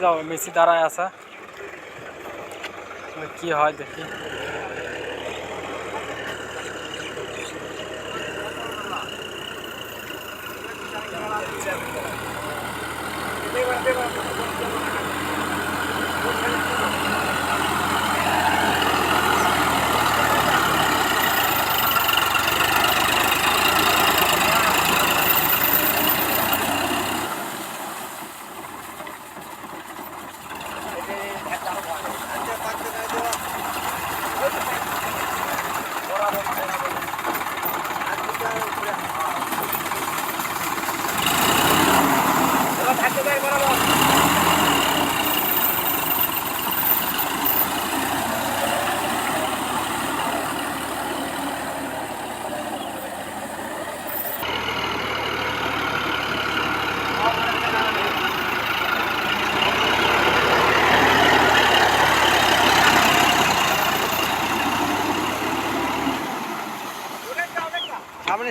যাও মেসি দাঁড়ায় আছে কি হয় দেখি সামনে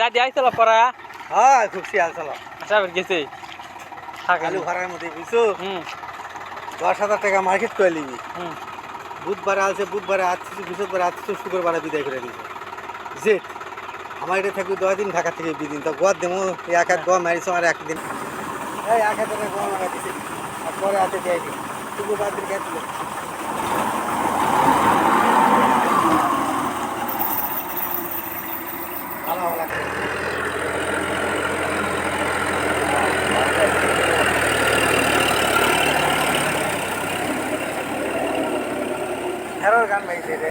দাদি আইছিল পড়া। হ্যাঁ খুব শিয়াল চালা আচ্ছা গেছে। আলু ভাড়ার মধ্যে বুঝছ? হুম। দশ হাজার টাকা মার্কেট করে নিবি। বুধবারে আছে বুধবারে আসছিস বৃহস্পতিবারে আসছিস শুক্রবারে বিদায় করে দিবে জেট আমার এটা থাকবে দশ দিন ঢাকা থেকে বিদিন তো গোয়া দেবো এক এক গোয়া মারিস আমার একদিন এই এক হাজার গোয়া মারা দিছে। আর পরে আছে দিয়ে শুক্রবার দিন গেছিল। 干没得的。